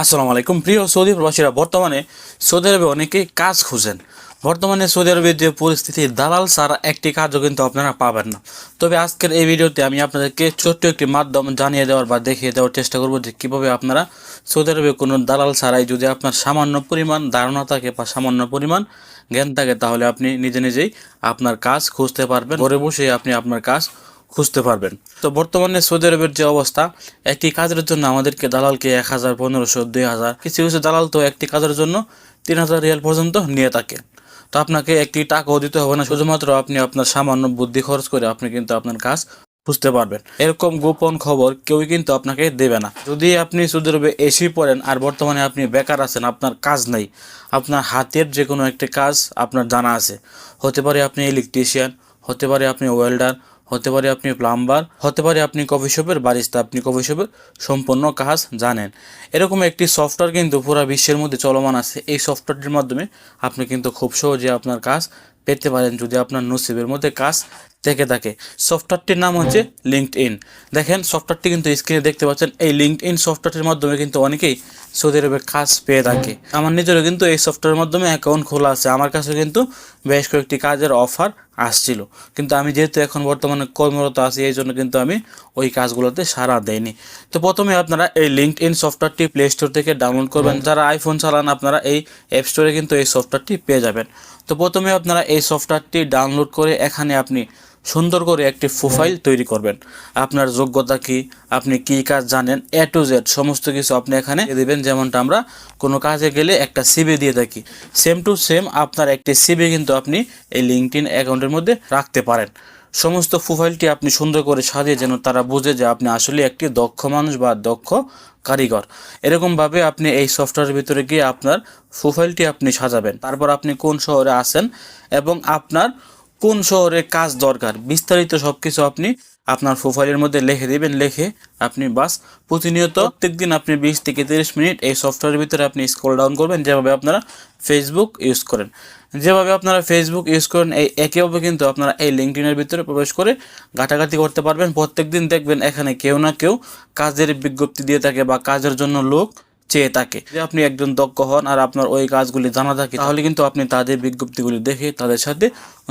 আসসালামু আলাইকুম। প্রিয় সৌদি প্রবাসীরা, বর্তমানে সৌদি আরবে অনেকেই কাজ খুঁজেন। বর্তমানে সৌদি আরবের যে পরিস্থিতি, দালাল ছাড়া একটি কাজও কিন্তু আপনারা পাবেন না। তবে আজকের এই ভিডিওতে আমি আপনাদেরকে ছোট্ট একটি মাধ্যম জানিয়ে দেওয়ার বা দেখিয়ে দেওয়ার চেষ্টা করব যে কীভাবে আপনারা সৌদি আরবে কোনো দালাল ছাড়াই যদি আপনার সামান্য পরিমাণ ধারণা থাকে বা সামান্য পরিমাণ জ্ঞান থাকে, তাহলে আপনি নিজে নিজেই আপনার কাজ খুঁজতে পারবেন। ঘরে বসে আপনি আপনার কাজ খুঁজতে পারবেন। তো বর্তমানে সৌদি আরবের যে অবস্থা, একটি কাজের জন্য আমাদেরকে দালালকে এক হাজার, পনেরোশো, দুই হাজার, কিছু কিছু দালাল তো একটি কাজের জন্য তিন হাজার রিয়াল পর্যন্ত নিয়ে থাকে। তো আপনাকে একটি টাকাও দিতে হবে না, শুধুমাত্র আপনি আপনার সামান্য বুদ্ধি খরচ করে আপনি কিন্তু আপনার কাজ বুঝতে পারবেন। এরকম গোপন খবর কেউই কিন্তু আপনাকে দেবে না। যদি আপনি সৌদি আরবে এসে পড়েন আর বর্তমানে আপনি বেকার আছেন, আপনার কাজ নেই, আপনার হাতের যে কোনো একটি কাজ আপনার জানা আছে। হতে পারে আপনি ইলেকট্রিশিয়ান হতে পারে আপনি ওয়েল্ডার হতে পারে আপনি প্লাম্বার, হতে পারে আপনি কফি শপের বারিস্তা, আপনি কফি শপের সম্পূর্ণ কাজ জানেন। এরকম একটি সফটওয়্যার কিন্তু পুরো বিশ্বের মধ্যে চলমান আছে। এই সফটওয়্যারটির মাধ্যমে আপনি কিন্তু খুব সহজে আপনার কাজ পেতে পারেন যদি আপনার নসিবের মধ্যে কাজ থেকে থাকে। সফটওয়্যারটির নাম হচ্ছে লিঙ্কড ইন দেখেন সফটওয়্যারটি কিন্তু স্ক্রিনে দেখতে পাচ্ছেন। এই লিঙ্কড ইন সফটওয়্যারটির মাধ্যমে কিন্তু অনেকেই সৌদি আরবে কাজ পেয়ে থাকে। আমার নিজেরও কিন্তু এই সফটওয়্যারের মাধ্যমে অ্যাকাউন্ট খোলা আছে। আমার কাছে কিন্তু বেশ কয়েকটি কাজের অফার আসছিল। কিন্তু আমি যেহেতু এখন বর্তমানে কর্মরত আছি, এই জন্য কিন্তু আমি ওই কাজগুলোতে সাড়া দেয়নি তো প্রথমে আপনারা এই লিঙ্কড ইন সফটওয়্যারটি প্লে স্টোর থেকে ডাউনলোড করবেন। যারা আইফোন চালান, আপনারা এই অ্যাপ স্টোরে কিন্তু এই সফটওয়্যারটি পেয়ে যাবেন। তো প্রথমে আপনারা এই সফটওয়্যারটি ডাউনলোড করে এখানে আপনি সুন্দর করে একটি প্রোফাইল তৈরি করবেন। আপনার যোগ্যতা কি? আপনি কি কাজ জানেন? এ টু জেড সমস্ত কিছু আপনি এখানে দেবেন। যেমনটা আমরা কোনো কাজে গেলে একটা সিবি দিয়ে থাকি। সেম টু সেম আপনার একটি সিবি কিন্তু আপনি এই লিঙ্কড অ্যাকাউন্টের মধ্যে রাখতে পারেন। সমস্ত প্রোফাইলটি আপনি সুন্দর করে সাজিয়ে যেন তারা বুঝে যে আপনি আসলে একটি দক্ষ মানুষ বা দক্ষ কারিগর। এরকমভাবে আপনি এই সফটওয়্যারের ভিতরে গিয়ে আপনার প্রোফাইলটি আপনি সাজাবেন। তারপর আপনি কোন শহরে আসেন এবং আপনার কোন শহরে কাজ দরকার, বিস্তারিত সব কিছু আপনি আপনার প্রোফাইলের মধ্যে লিখে দেবেন, লিখে আপনি বাস প্রতিনিয়ত প্রত্যেক দিন আপনি বিশ থেকে তিরিশ মিনিট এই সফটওয়্যারের ভিতরে আপনি স্ক্রল ডাউন করবেন, যেভাবে আপনারা ফেসবুক ইউজ করেন। যেভাবে আপনারা ফেসবুক ইউজ করেন, এই একইভাবে কিন্তু আপনারা এই লিঙ্কডিনের ভিতরে প্রবেশ করে ঘাটাঘাটি করতে পারবেন। প্রত্যেক দিন দেখবেন এখানে কেউ না কেউ কাজের বিজ্ঞপ্তি দিয়ে থাকে বা কাজের জন্য লোক চেয়ে থাকে যে আপনি একজন দক্ষ হন আর আপনার ওই কাজগুলি জানা থাকে, তাহলে কিন্তু আপনি তাদের বিজ্ঞপ্তিগুলি দেখে তাদের সাথে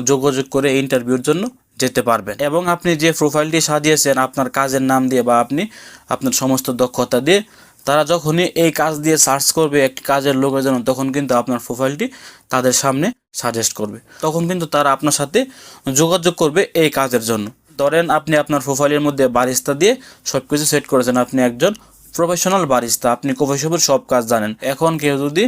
যোগাযোগ করে ইন্টারভিউর জন্য যেতে পারবেন। এবং আপনি যে প্রোফাইলটি সাজিয়েছেন, আপনার কাজের নাম দিয়ে বা আপনি আপনার সমস্ত দক্ষতা দিয়ে, তারা যখনই এই কাজ দিয়ে সার্চ করবে, একটি কাজের লোকের জন্য তখন কিন্তু আপনার প্রোফাইলটি তাদের সামনে সাজেস্ট করবে। তখন কিন্তু তারা আপনার সাথে যোগাযোগ করবে এই কাজের জন্য। ধরেন আপনি আপনার প্রোফাইলের মধ্যে বারিস্তা দিয়ে সব কিছু সেট করেছেন, আপনি একজন প্রফেশনাল বারিস্তা, আপনি কফি শপের সব কাজ জানেন। এখন কেউ যদি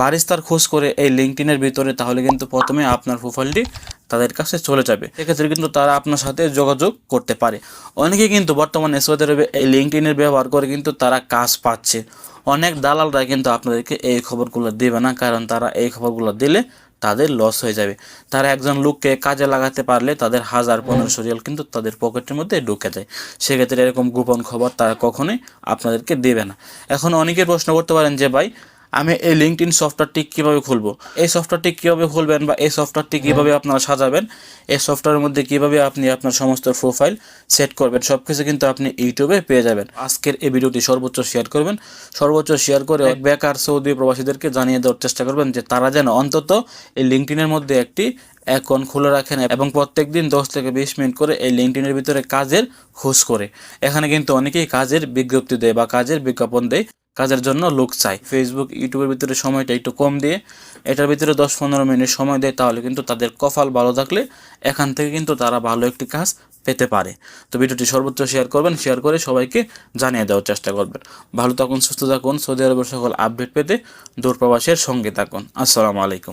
বারিস্তার খোঁজ করে এই লিঙ্কটিনের ভিতরে, তাহলে কিন্তু প্রথমে আপনার প্রোফাইলটি তাদের কাছে চলে যাবে। সেক্ষেত্রে কিন্তু তারা আপনার সাথে যোগাযোগ করতে পারে। অনেকে কিন্তু বর্তমানে সৌদি আরবে এই লিঙ্কটিনের ব্যবহার করে কিন্তু তারা কাজ পাচ্ছে। অনেক দালালরা কিন্তু আপনাদেরকে এই খবরগুলো দেবে না, কারণ তারা এই খবরগুলো দিলে তাদের লস হয়ে যাবে। তারা একজন লোককে কাজে লাগাতে পারলে তাদের হাজার পনেরোশো রিয়াল কিন্তু তাদের পকেটের মধ্যে ঢুকে যায়। সেক্ষেত্রে এরকম গোপন খবর তারা কখনোই আপনাদেরকে দেবে না। এখন অনেকে প্রশ্ন করতে পারেন যে, ভাই আমি এই লিঙ্কড ইন সফটওয়্যারটি কীভাবে খুলবো? এই সফটওয়্যারটি কীভাবে খুলবেন বা এই সফটওয়্যারটি কীভাবে আপনারা সাজাবেন? এই সফটওয়্যারের মধ্যে কীভাবে আপনি আপনার সমস্ত প্রোফাইল সেট করবেন? সব কিছু কিন্তু আপনি ইউটিউবে পেয়ে যাবেন। আজকের এই ভিডিওটি সর্বোচ্চ শেয়ার করবেন। সর্বোচ্চ শেয়ার করে বেকার সৌদি প্রবাসীদেরকে জানিয়ে দেওয়ার চেষ্টা করবেন যে তারা যেন অন্তত এই লিঙ্কড মধ্যে একটি অ্যাকাউন্ট খুলে রাখেন এবং প্রত্যেক দিন দশ থেকে বিশ মিনিট করে এই লিঙ্কডিনের ভিতরে কাজের খোঁজ করে। এখানে কিন্তু অনেকেই কাজের বিজ্ঞপ্তি দেয় বা কাজের বিজ্ঞাপন দেয়। কাজের জন্য লোক চাই ফেসবুক ইউটিউবের ভিতরে সময়টা একটু কম দিয়ে এটার ভিতরে দশ পনেরো মিনিট সময় দেয়, তাহলে কিন্তু তাদের কফাল ভালো থাকলে এখান থেকে কিন্তু তারা ভালো একটি কাজ পেতে পারে। তো ভিডিওটি সর্বোচ্চ শেয়ার করবেন শেয়ার করে সবাইকে জানিয়ে দেওয়ার চেষ্টা করবেন। ভালো থাকুন, সুস্থ থাকুন, সৌদি আরবের সকল আপডেট পেতে দূরপ্রবাসের সঙ্গে থাকুন। আসসালামু আলাইকুম।